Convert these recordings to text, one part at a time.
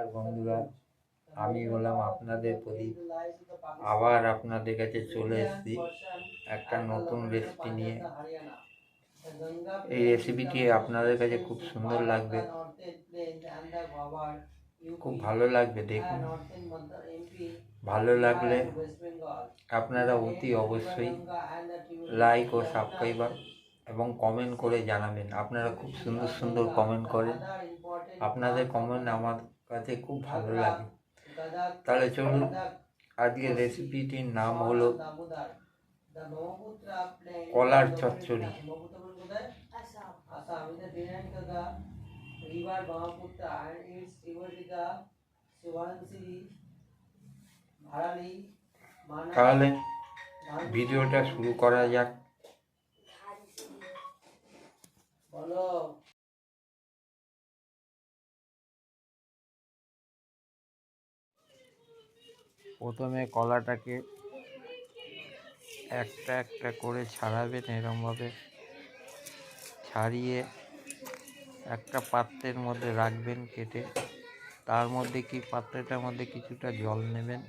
নমস্কার বন্ধুরা, আমি হলাম আপনাদের প্রদীপ। আবার আপনাদের কাছে চলে এসেছি একটা নতুন রেসিপি নিয়ে। এই রেসিপিটি আপনাদের কাছে খুব সুন্দর লাগবে। খুব ভালো লাগবে, দেখুন। ভালো লাগলে আপনারা অতি অবশ্যই লাইক ও সাবস্ক্রাইবার এবং কমেন্ট করে জানাবেন। আপনারা খুব সুন্দর সুন্দর কমেন্ট করেন। আপনাদের কমেন্ট আমার খেতে খুব ভালো লাগে। তাহলে চলুন আজকের রেসিপিটির নাম হলো কলার চচ্চড়ি। তাহলে ভিডিওটা শুরু করা যাক। বলো। প্রথমে কলাটাকে একটা একটা করে ছাড়াবেন এরমভাবে। ছাড়িয়ে একটা পাত্রের মধ্যে রাখবেন কেটে। তার মধ্যে কি, পাত্রটার মধ্যে কিছুটা জল নেবেন।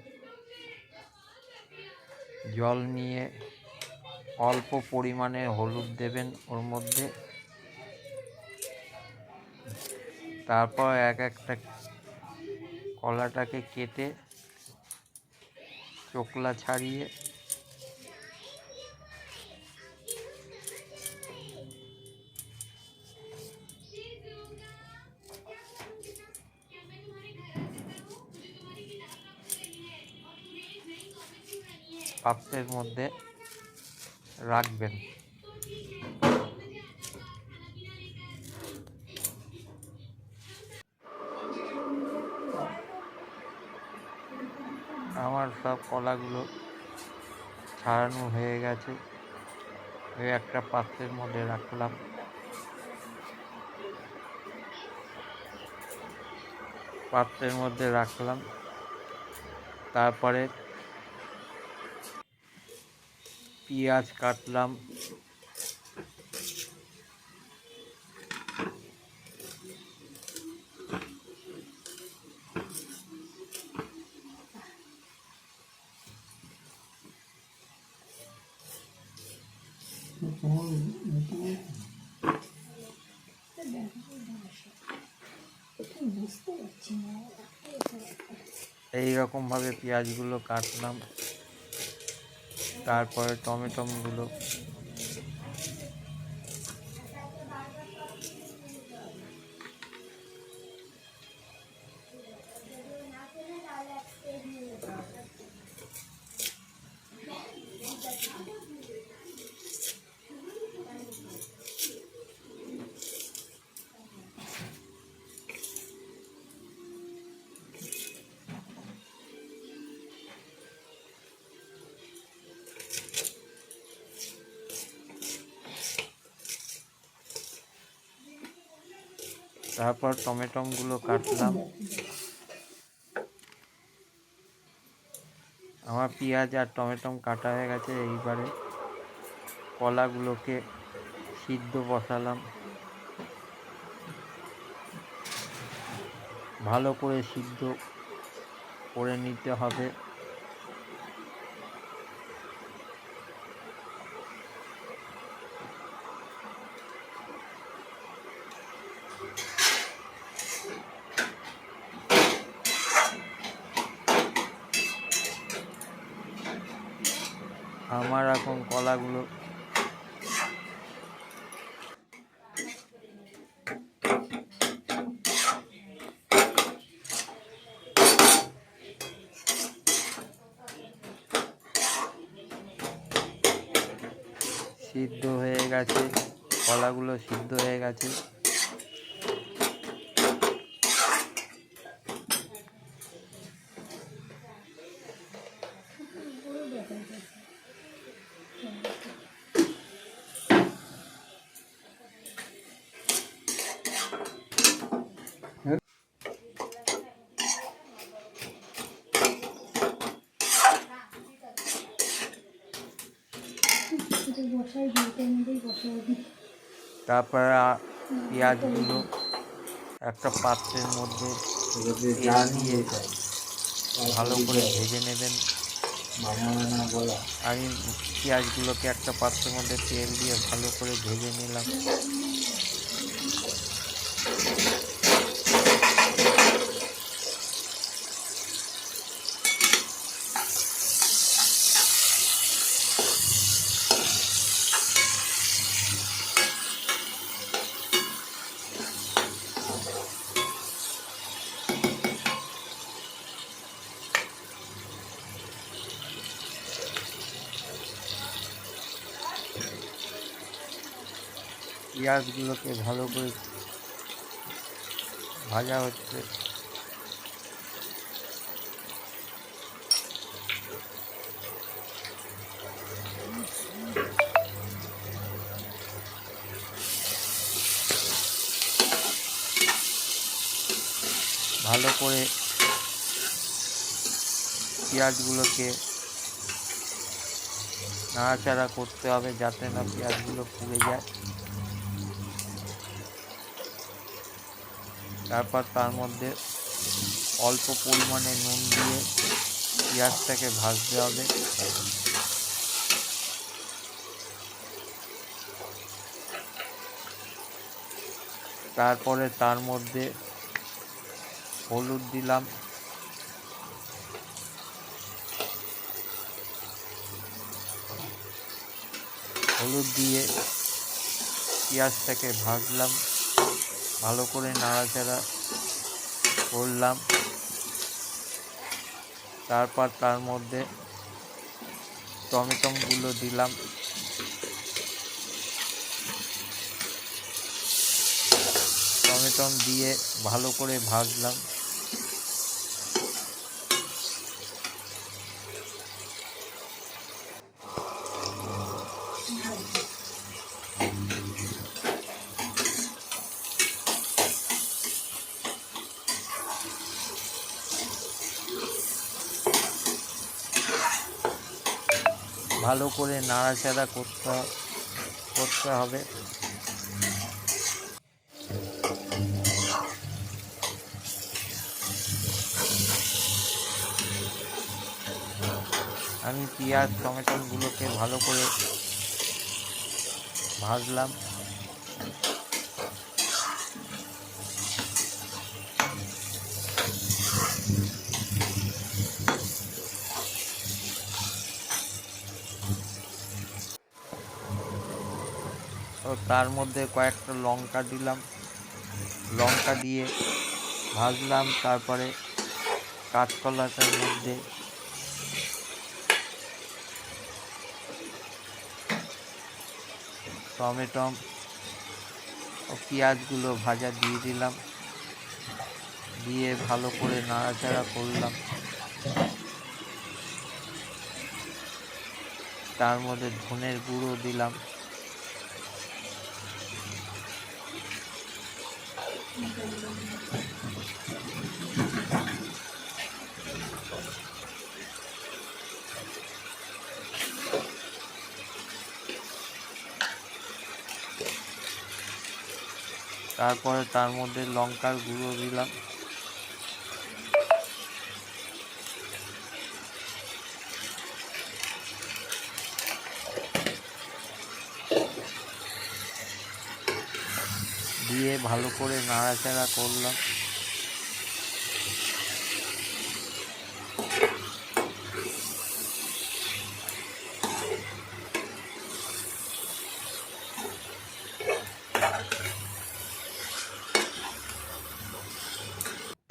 জল নিয়ে অল্প পরিমাণে হলুদ দেবেন ওর মধ্যে। তারপর এক একটা কলাটাকে কেটে চোকলা ছাড়িয়ে। পাত্রের মধ্যে রাখবেন। সব কলাগুলো ছাড়ানো হয়ে গেছে। ওই একটা পাত্রের মধ্যে রাখলাম। পাত্রের মধ্যে রাখলাম। তারপরে পেঁয়াজ কাটলাম। এই রকমভাবে পেঁয়াজগুলো কাটলাম। তারপরে টমেটোগুলো তারপর টমেটোগুলো কাটলাম। আমার পেঁয়াজ আর টমেটো কাটা হয়ে গেছে এইবারে। কলাগুলোকে সিদ্ধ বসালাম। ভালো করে সিদ্ধ করে নিতে হবে আমার এখন কলাগুলো সিদ্ধ হয়ে গেছে কলাগুলো সিদ্ধ হয়ে গেছে। তারপরে পেঁয়াজগুলো একটা পাত্রের মধ্যে দিয়ে ভালো করে ভেজে নেবেন। আমি পেঁয়াজগুলোকে একটা পাত্রের মধ্যে তেল দিয়ে ভালো করে ভেজে নিলাম। পেঁয়াজগুলোকে ভালো করে ভাজা হচ্ছে। ভালো করে পেঁয়াজগুলোকে নাড়াচাড়া করতে হবে যাতে না পেঁয়াজগুলো পুড়ে যায়। তারপর তার মধ্যে অল্প পরিমাণে নুন দিয়ে পেঁয়াজটাকে ভাজতে হবে। তারপরে তার মধ্যে হলুদ দিলাম। হলুদ দিয়ে পেঁয়াজটাকে ভাজলাম। ভালো করে নাড়াচাড়া করলাম। তারপর তার মধ্যে টমেটোগুলো দিলাম। টমেটো দিয়ে ভালো করে ভাজলাম। ভালো করে নাড়াচাড়া করতে করতে হবে। আমি পেঁয়াজ টমেটোগুলোকে ভালো করে ভাজলাম। ও তার মধ্যে কয়েকটা লঙ্কা দিলাম। লঙ্কা দিয়ে ভাজলাম, তারপরে কাঁচকলাটার মধ্যে টমেটো ও পেঁয়াজগুলো ভাজা দিয়ে দিলাম। দিয়ে ভালো করে নাড়াচাড়া করলাম। তার মধ্যে ধনের গুঁড়ো দিলাম। তারপরে তার মধ্যে লঙ্কার গুঁড়ো দিলাম। দিয়ে ভালো করে নাড়াচাড়া করলাম।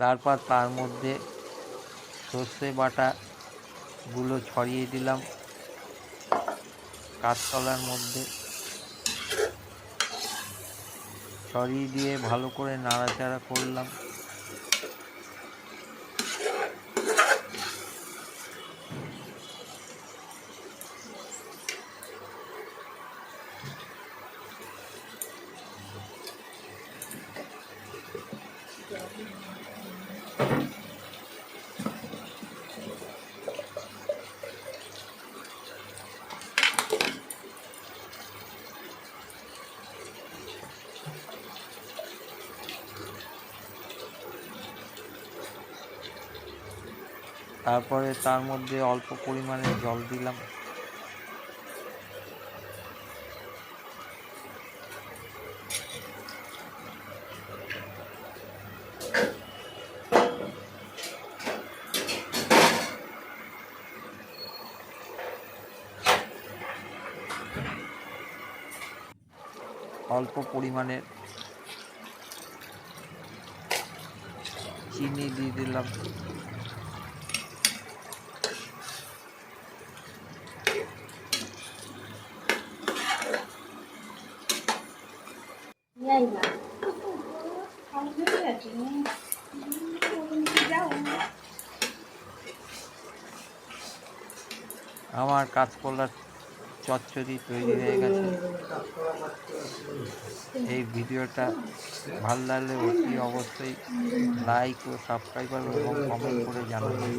তারপর তার মধ্যে সর্ষে বাটাগুলো ছড়িয়ে দিলাম। কাঁচকলার মধ্যে ছড়িয়ে দিয়ে ভালো করে নাড়াচাড়া করলাম। তারপরে তার মধ্যে অল্প পরিমাণে জল দিলাম। অল্প পরিমাণে চিনি দিয়ে দিলাম। আমার কাঁচকলার চচ্চড়ি তৈরি হয়ে গেছে। এই ভিডিওটা ভালো লাগলে অতি অবশ্যই লাইক ও সাবস্ক্রাইব এবং কমেন্ট করে জানাবেন